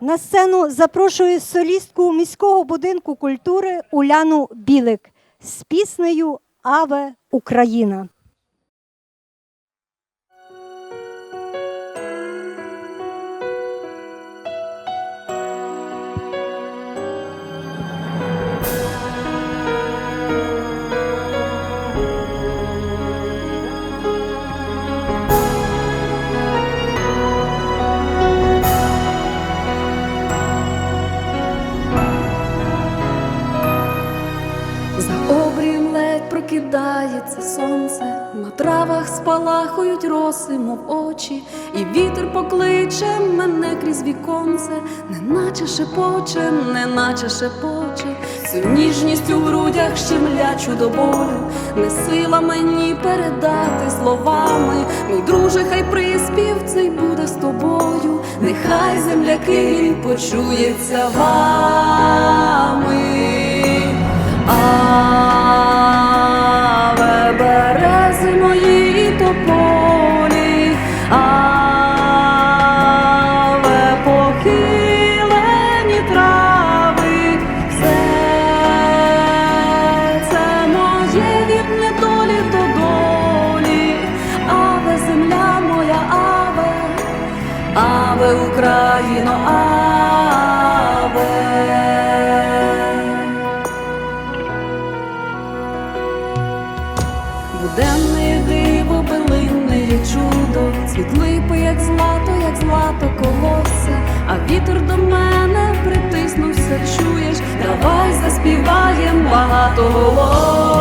На сцену запрошую солістку міського будинку культури Уляну Білик з піснею Аве Україна. Ледь прокидається сонце, на травах спалахують роси, мов очі, і вітер покличе мене крізь віконце, неначе шепоче, неначе шепоче, цю ніжність у грудях щемлячу до болю, не сила мені передати словами. Мій друже, хай приспів цей буде з тобою, нехай земляки почується вами. Україно, аве. Буденне диво, билинне чудо, цвіт липи, як злато, як злато колося, а вітер до мене притиснувся, чуєш, давай заспіваєм багато голос.